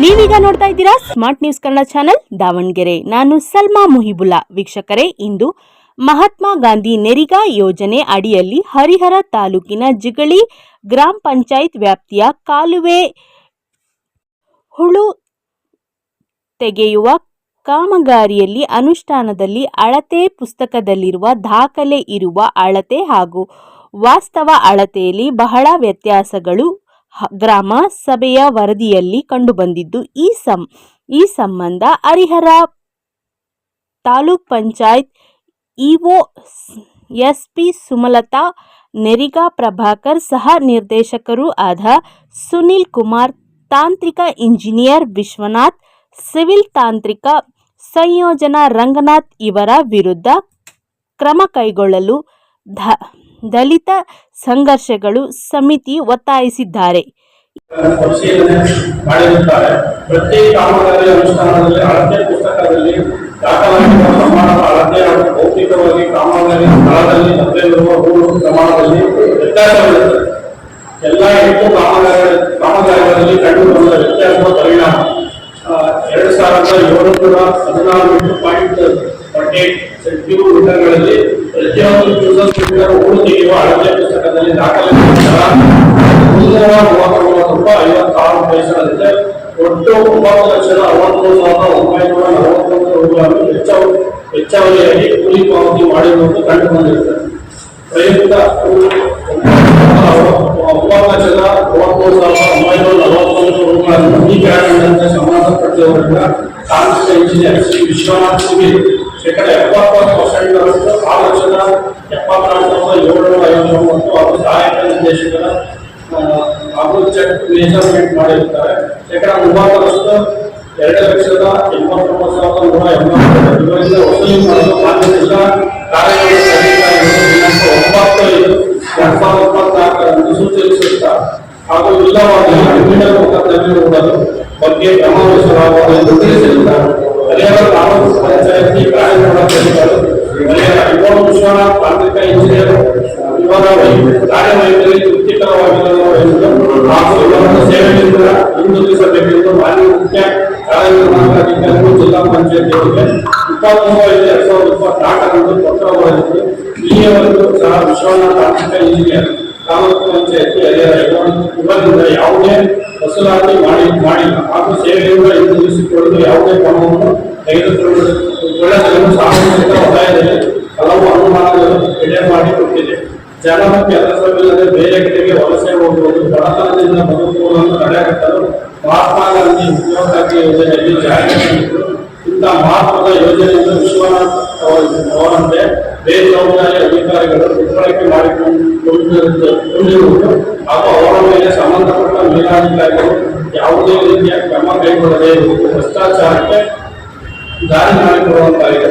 ನೀವೀಗ ನೋಡ್ತಾ ಇದ್ದೀರಾ smart news Kannada channel Davanagere. ನಾನು ಸಲ್ಮಾ ಮುಹಿಬುಲ್ಲಾ. ವೀಕ್ಷಕರೇ, ಇಂದು ಮಹಾತ್ಮ ಗಾಂಧಿ ನೆರಿಗಾ ಯೋಜನೆ ಅಡಿಯಲ್ಲಿ ಹರಿಹರ ತಾಲೂಕಿನ ಜಿಗಳಿ ಗ್ರಾಮ ಪಂಚಾಯತ್ ವ್ಯಾಪ್ತಿಯ ಕಾಲುವೆ ಹುಳು ತೆಗೆಯುವ ಕಾಮಗಾರಿಯಲ್ಲಿ ಅನುಷ್ಠಾನದಲ್ಲಿ ಅಳತೆ ಪುಸ್ತಕದಲ್ಲಿರುವ ದಾಖಲೆ ಇರುವ ಅಳತೆ ಹಾಗೂ ವಾಸ್ತವ ಅಳತೆಯಲ್ಲಿ ಬಹಳ ವ್ಯತ್ಯಾಸಗಳು ಗ್ರಾಮ ಸಭೆಯ ವರದಿಯಲ್ಲಿ ಕಂಡುಬಂದಿದ್ದು, ಈ ಸಂ, ಈ ಸಂಬಂಧ Harihara taluk panchayat EO SP Sumalatha, NREGA Prabhakar ಸಹ ನಿರ್ದೇಶಕರು ಆದ ಸುನಿಲ್ ಕುಮಾರ್, ತಾಂತ್ರಿಕ ಇಂಜಿನಿಯರ್ ವಿಶ್ವನಾಥ್, ಸಿವಿಲ್ ತಾಂತ್ರಿಕ ಸಂಯೋಜನಾ ರಂಗನಾಥ್ ಇವರ ವಿರುದ್ಧ ಕ್ರಮ ಕೈಗೊಳ್ಳಲು ಧ- ದಲಿತ ಸಂಘರ್ಷಗಳು ಸಮಿತಿ ಒತ್ತಾಯಿಸಿದ್ದಾರೆ. ಎಲ್ಲ ಎಂಟು ಕಂಡುಬಂದ ವ್ಯತ್ಯಾಸದ ಪರಿಣಾಮ ಎರಡು ಸಾವಿರದ ಏಳುನೂರ ಹದಿನಾರು ಪಾಯಿಂಟ್ ಫಾರ್ಟಿ ಏಟ್ ಸೆಂಟಿಮೀಟರ್ಗಳಲ್ಲಿ ಪ್ರತಿಯೊಂದು ಕ್ಯೂಸೆಕ್ ಮೀಟರ್ ಹೂಳು ತೆಗೆಯುವ ಅಳತೆ ಪುಸ್ತಕದಲ್ಲಿ ದಾಖಲಾಗಿರುವ ಮುನ್ನೂರ ಮೂವತ್ತೊಂಬತ್ತು ರೂಪಾಯಿ ಐವತ್ತಾರು ಒಟ್ಟು ಒಂಬತ್ತು ಲಕ್ಷದ ಅರವತ್ಮೂರು ಸಾವಿರದ ಒಂಬೈನೂರ ನಲವತ್ತೊಂದು ರೂಪಾಯಿಗಳನ್ನು ವೆಚ್ಚ ವೆಚ್ಚವರಿಯಾಗಿ ಕೂಲಿ ಪಾವತಿ ಮಾಡಿರುವುದು ಕಂಡು ಬಂದಿರುತ್ತದೆ ಪ್ರಯುಕ್ತ ಒಂಬತ್ತು ಲಕ್ಷದ ಒಂಬೈನೂರ ಸಂಬಂಧಪಟ್ಟವರಿಂದ ತಾಂತ್ರಿಕ ಇಂಜಿನಿಯರ್ ಶ್ರೀ ವಿಶ್ವನಾಥ್ ಶೇಕಡ ಎಪ್ಪತ್ತೊಂದು ಪರ್ಸೆಂಟ್ ಆರು ಲಕ್ಷದ ಎಪ್ಪತ್ನಾಲ್ಕು ಸಾವಿರದ ಏಳುನೂರ ಐವತ್ತೊಂಬತ್ತು ಅವರು ಸಹಾಯಕ ನಿರ್ದೇಶಕರ ಹಾಗೂ ಚೆಕ್ ಮಾಡಿರುತ್ತಾರೆ. ಶೇಕಡ ಎರಡು ಲಕ್ಷದ ಎಂಬತ್ತೊಂಬತ್ತು ಸಾವಿರದ ನೂರ ಎಂಬತ್ತೊಂಬತ್ತು ಇವರಿಂದ ವಸೂಲಿ ಮಾಡಲು ಸೂಚಿಸುತ್ತಾ ಹಾಗೂ ಮೊಕದ್ದಮೆಗಳು ಬಗ್ಗೆ ಕ್ರಮ ಪಂಚಾಯತಿ ವಿಶ್ವನಾಥ್ ತಾಂತ್ರಿಕ ಇಂಜಿನಿಯರ್ ಇವರ ವೈ- ಕಾರ್ಯವೈಖರಿ ತೃಪ್ತಿಕರವಾಗಿಲ್ಲ ಎಂದು ಹಾಗೂ ಸೇವೆಯಿಂದ ಹಿಂದಿರುಗಿಸಬೇಕೆಂದು ಮಾನ್ಯ ಮುಖ್ಯ ಕಾರ್ಯನಿರ್ವಹಣಾಧಿಕಾರಿಗಳು ಜಿಲ್ಲಾ ಪಂಚಾಯತಿಯವರಿಗೆ ಇಪ್ಪತ್ಮೂರು ಐದು ಎರಡ್ ಸಾವಿರದ ಇಪ್ಪತ್ನಾಲ್ಕರಂದು ಪತ್ರ ಸಹ ವಿಶ್ವನಾಥ್ ತಾಂತ್ರಿಕ ಇಂಜಿನಿಯರ್ ತಾಲೂಕು ಪಂಚಾಯತಿ ಇವರಿಂದ ಯಾವುದೇ ಮಾಡಿ ಹಾಗೂ ಸೇವೆಯಿಂದ ಹಿಂದುಳಿಸಿಕೊಳ್ಳಲು ಯಾವುದೇ ಕ್ರಮವನ್ನು ತೆಗೆದುಕೊಳ್ಳಲು ಸಾರ್ವಜನಿಕ ಜನರು ಕೆಲಸವಿಲ್ಲದೆ ಬೇರೆ ಕಡೆಗೆ ವಲಸೆ ಹೋಗುವುದು ಬಡತನದಿಂದ ಬದುಕುವುದನ್ನು ತಡೆಗಟ್ಟಲು ಮಹಾತ್ಮ ಗಾಂಧಿ ಉದ್ಯೋಗಾತಿ ಯೋಜನೆಯಲ್ಲಿ ಜಾರಿಗೆ ತಂದಿದ್ದು ಇಂಥ ಮಹತ್ವದ ಯೋಜನೆಯನ್ನು ವಿಶ್ವನಾಥ್ ಅವರ- ಅವರಂತೆ ಬೇಜವಾಬ್ದಾರಿ ಅಧಿಕಾರಿಗಳು ದುರ್ಬಳಕೆ ಮಾಡಿಕೊಂಡಿರುವುದು ಹಾಗೂ ಅವರ ಮೇಲೆ ಸಂಬಂಧಪಟ್ಟ ಮೇಲಾಧಿಕಾರಿಗಳು ಯಾವುದೇ ರೀತಿಯ ಕ್ರಮ ಕೈಗೊಳ್ಳದೆ ಭ್ರಷ್ಟಾಚಾರಕ್ಕೆ ದಾರಿ ಮಾಡಿಕೊಡುವಂತಾಗಿದೆ.